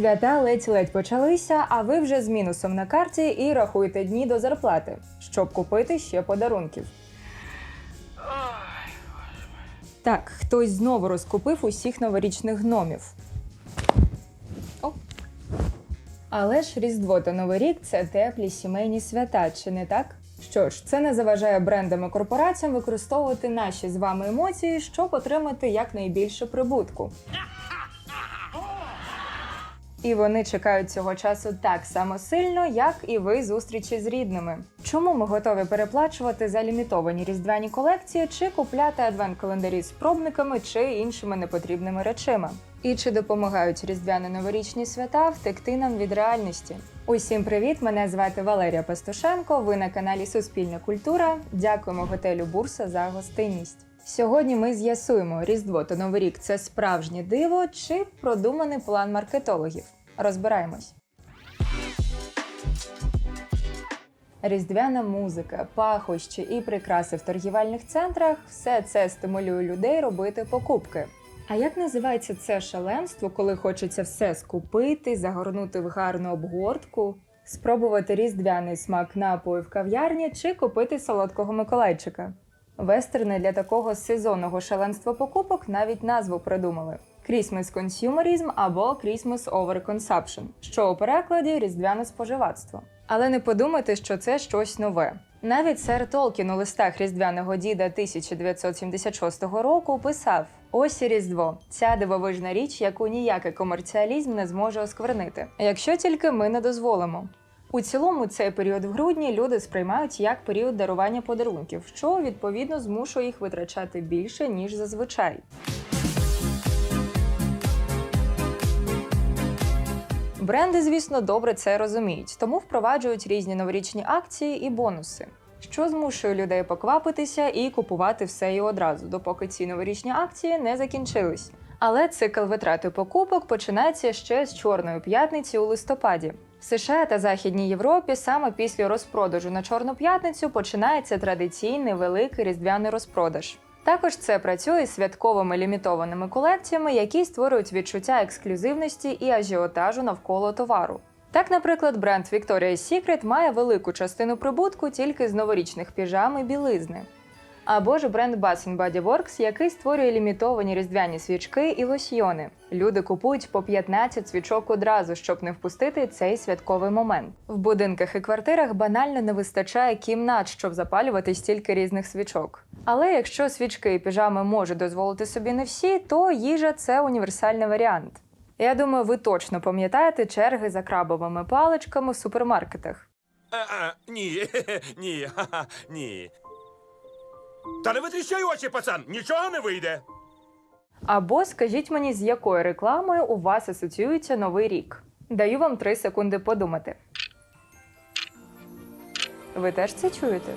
Свята ледь-ледь почалися, а ви вже з мінусом на карті і рахуєте дні до зарплати, щоб купити ще подарунків. Так, хтось знову розкупив усіх новорічних гномів. О. Але ж Різдво та Новий рік це теплі сімейні свята, чи не так? Що ж, це не заважає брендам і корпораціям використовувати наші з вами емоції, щоб отримати якнайбільше прибутку. І вони чекають цього часу так само сильно, як і ви зустрічі з рідними. Чому ми готові переплачувати за лімітовані різдвяні колекції чи купляти адвент-календарі з пробниками чи іншими непотрібними речима? І чи допомагають різдвяно-новорічні свята втекти нам від реальності? Усім привіт! Мене звати Валерія Пастушенко. Ви на каналі Суспільна культура. Дякуємо готелю Бурса за гостинність. Сьогодні ми з'ясуємо, Різдво та Новий рік це справжнє диво чи продуманий план маркетологів. Розбираємось. Різдвяна музика, пахощі і прикраси в торгівельних центрах все це стимулює людей робити покупки. А як називається це шаленство, коли хочеться все скупити, загорнути в гарну обгортку, спробувати різдвяний смак напою в кав'ярні чи купити солодкого миколайчика? Вестерни для такого сезонного шаленства покупок навіть назву придумали: Christmas Consumerism або Christmas Overconsumption, що у перекладі різдвяне споживацтво. Але не подумайте, що це щось нове. Навіть сер Толкін у листах різдвяного діда 1976 року писав: ось і різдво, ця дивовижна річ, яку ніякий комерціалізм не зможе осквернити, якщо тільки ми не дозволимо. У цілому, цей період в грудні люди сприймають як період дарування подарунків, що відповідно змушує їх витрачати більше ніж зазвичай. Бренди, звісно, добре це розуміють, тому впроваджують різні новорічні акції і бонуси, що змушує людей поквапитися і купувати все і одразу, допоки ці новорічні акції не закінчились. Але цикл витрати покупок починається ще з Чорної п'ятниці у листопаді. В США та Західній Європі саме після розпродажу на Чорну п'ятницю починається традиційний великий різдвяний розпродаж. Також це працює з святковими лімітованими колекціями, які створюють відчуття ексклюзивності і ажіотажу навколо товару. Так, наприклад, бренд Victoria's Secret має велику частину прибутку тільки з новорічних піжам і білизни. Або ж бренд Bath Body Works, який створює лімітовані різдвяні свічки і лосьйони. Люди купують по 15 свічок одразу, щоб не впустити цей святковий момент. В будинках і квартирах банально не вистачає кімнат, щоб запалювати стільки різних свічок. Але якщо свічки і піжами можуть дозволити собі не всі, то їжа це універсальний варіант. Я думаю, ви точно пам'ятаєте черги за крабовими паличками в супермаркетах. А, ні, ні, ха-ха, ні. Та не витріщай очі, пацан, нічого не вийде. Або скажіть мені, з якою рекламою у вас асоціюється новий рік. Даю вам 3 секунди подумати. Ви теж це чуєте?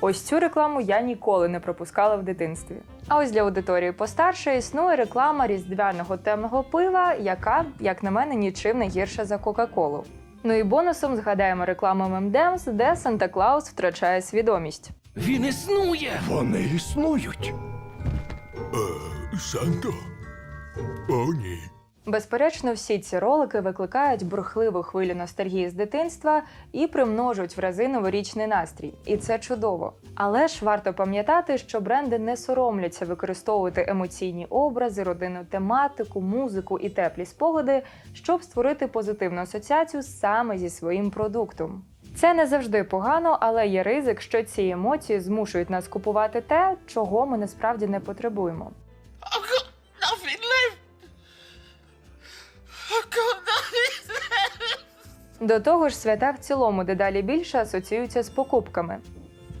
Ось цю рекламу я ніколи не пропускала в дитинстві. А ось для аудиторії постарше існує реклама різдвяного темного пива, яка, як на мене, нічим не гірша за Кока-Колу. Ну і бонусом згадаємо рекламу Мемдемс, де Санта Клаус втрачає свідомість. Він існує! Вони існують. Е, Санто? О, ні. Безперечно, всі ці ролики викликають бурхливу хвилю ностальгії з дитинства і примножують в рази новорічний настрій. І це чудово. Але ж варто пам'ятати, що бренди не соромляться використовувати емоційні образи, родинну тематику, музику і теплі спогади, щоб створити позитивну асоціацію саме зі своїм продуктом. Це не завжди погано, але є ризик, що ці емоції змушують нас купувати те, чого ми насправді не потребуємо. До того ж, свята в цілому дедалі більше асоціюються з покупками.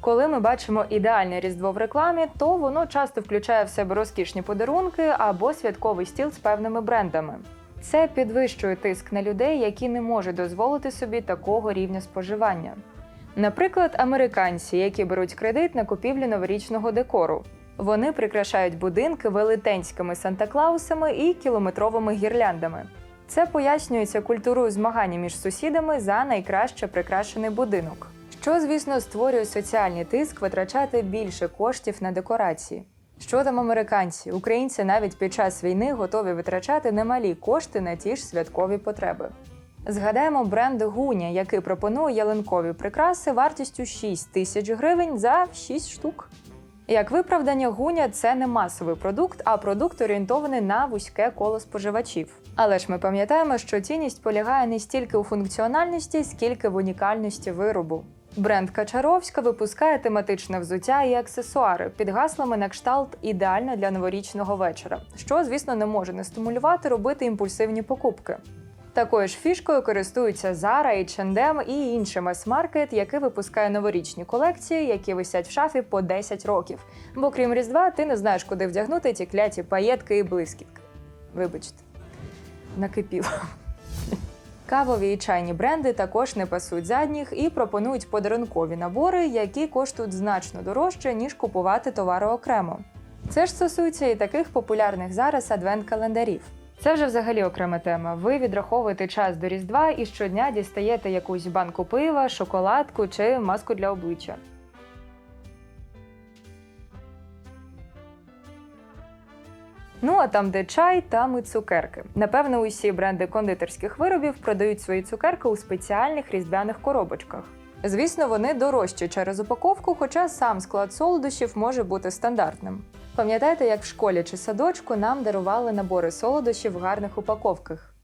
Коли ми бачимо ідеальне різдво в рекламі, то воно часто включає в себе розкішні подарунки або святковий стіл з певними брендами. Це підвищує тиск на людей, які не можуть дозволити собі такого рівня споживання. Наприклад, американці, які беруть кредит на купівлю новорічного декору. Вони прикрашають будинки велетенськими Санта-Клаусами і кілометровими гірляндами. Це пояснюється культурою змагання між сусідами за найкраще прикрашений будинок. Що, звісно, створює соціальний тиск витрачати більше коштів на декорації. Що там американці? Українці навіть під час війни готові витрачати немалі кошти на ті ж святкові потреби. Згадаємо бренд Гуня, який пропонує ялинкові прикраси вартістю 6 тисяч гривень за 6 штук. Як виправдання, гуня це не масовий продукт, а продукт орієнтований на вузьке коло споживачів. Але ж ми пам'ятаємо, що цінність полягає не стільки у функціональності, скільки в унікальності виробу. Бренд Качаровська випускає тематичне взуття і аксесуари під гаслами на кшталт ідеально для новорічного вечора, що, звісно, не може не стимулювати робити імпульсивні покупки. Такою ж фішкою користуються Zara, H&M і інший мас-маркет, який випускає новорічні колекції, які висять в шафі по 10 років. Бо крім Різдва, ти не знаєш, куди вдягнути ті кляті паєтки і блискітки. Вибачте, накипіло. Кавові і чайні бренди також не пасуть задніх і пропонують подарункові набори, які коштують значно дорожче, ніж купувати товари окремо. Це ж стосується і таких популярних зараз адвент-календарів. Це вже взагалі окрема тема. Ви відраховуєте час до Різдва і щодня дістаєте якусь банку пива, шоколадку чи маску для обличчя. Ну а там, де чай, там і цукерки. Напевно, усі бренди кондитерських виробів продають свої цукерки у спеціальних різдвяних коробочках. Звісно, вони дорожчі через упаковку, хоча сам склад солодощів може бути стандартним. Пам'ятаєте, як в школі чи садочку нам дарували набори солодощів в гарних упаковках?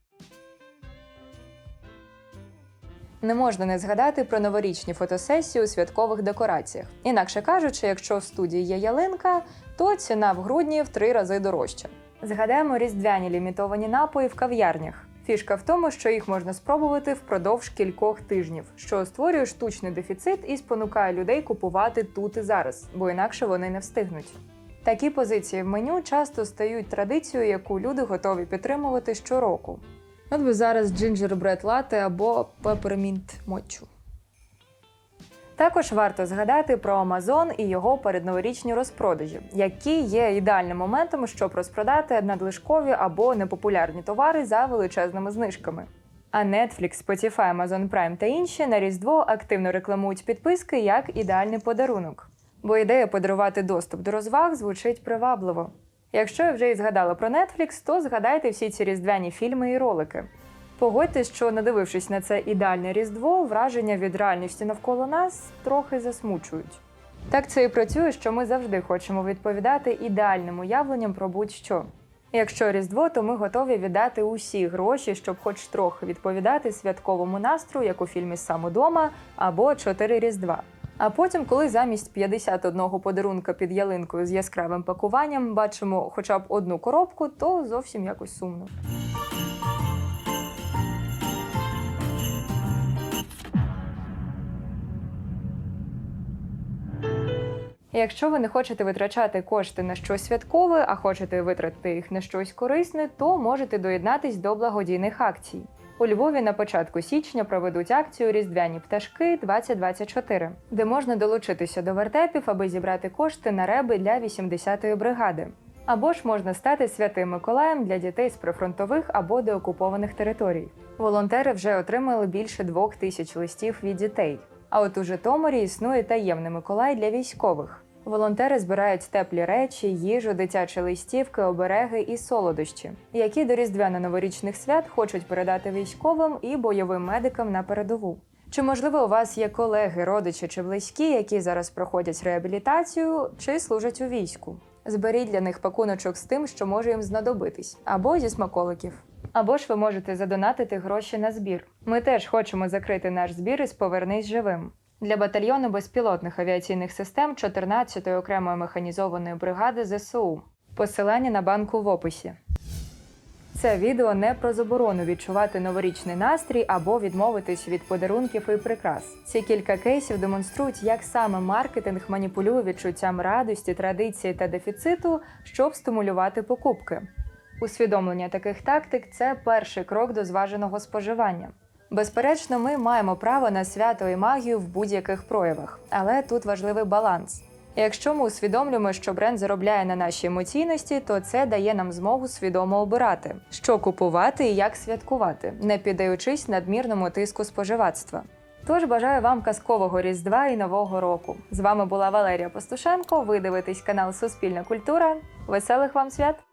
Не можна не згадати про новорічні фотосесії у святкових декораціях. Інакше кажучи, якщо в студії є ялинка, то ціна в грудні в три рази дорожча. Згадаємо різдвяні лімітовані напої в кав'ярнях. Фішка в тому, що їх можна спробувати впродовж кількох тижнів, що створює штучний дефіцит і спонукає людей купувати тут і зараз, бо інакше вони не встигнуть. Такі позиції в меню часто стають традицією, яку люди готові підтримувати щороку. От би зараз джинджербред лате або пепермінт мочу. Також варто згадати про Амазон і його передноворічні розпродажі, які є ідеальним моментом, щоб розпродати надлишкові або непопулярні товари за величезними знижками. А Netflix, Spotify, Amazon Prime та інші на Різдво активно рекламують підписки як ідеальний подарунок. Бо ідея подарувати доступ до розваг звучить привабливо. Якщо я вже і згадала про Netflix, то згадайте всі ці різдвяні фільми і ролики. Погодьтесь, що надивившись на це ідеальне різдво, враження від реальності навколо нас трохи засмучують. Так це і працює, що ми завжди хочемо відповідати ідеальним уявленням про будь-що. Якщо різдво, то ми готові віддати усі гроші, щоб хоч трохи відповідати святковому настрою, як у фільмі «Сам удома» або Чотири різдва. А потім, коли замість 51 подарунка під ялинкою з яскравим пакуванням бачимо хоча б одну коробку, то зовсім якось сумно. Якщо ви не хочете витрачати кошти на щось святкове, а хочете витратити їх на щось корисне, то можете доєднатись до благодійних акцій. У Львові на початку січня проведуть акцію Різдвяні пташки 2024, де можна долучитися до вертепів, аби зібрати кошти на реби для 80-ї бригади. Або ж можна стати святим Миколаєм для дітей з прифронтових або деокупованих територій. Волонтери вже отримали більше двох тисяч листів від дітей. А от у Житомирі існує таємний Миколай для військових. Волонтери збирають теплі речі, їжу, дитячі листівки, обереги і солодощі, які до різдвяно-новорічних свят хочуть передати військовим і бойовим медикам на передову. Чи можливо у вас є колеги, родичі чи близькі, які зараз проходять реабілітацію чи служать у війську? Зберіть для них пакуночок з тим, що може їм знадобитись, або зі смаколиків. Або ж ви можете задонатити гроші на збір. Ми теж хочемо закрити наш збір із Повернись живим для батальйону безпілотних авіаційних систем 14-ї окремої механізованої бригади ЗСУ. Посилання на банку в описі. Це відео не про заборону відчувати новорічний настрій або відмовитись від подарунків і прикрас. Ці кілька кейсів демонструють, як саме маркетинг маніпулює відчуттям радості, традиції та дефіциту, щоб стимулювати покупки. Усвідомлення таких тактик це перший крок до зваженого споживання. Безперечно, ми маємо право на свято і магію в будь-яких проявах, але тут важливий баланс. Якщо ми усвідомлюємо, що бренд заробляє на нашій емоційності, то це дає нам змогу свідомо обирати, що купувати і як святкувати, не піддаючись надмірному тиску споживацтва. Тож бажаю вам казкового Різдва і Нового року. З вами була Валерія Пастушенко. Ви дивитесь канал Суспільна культура. Веселих вам свят!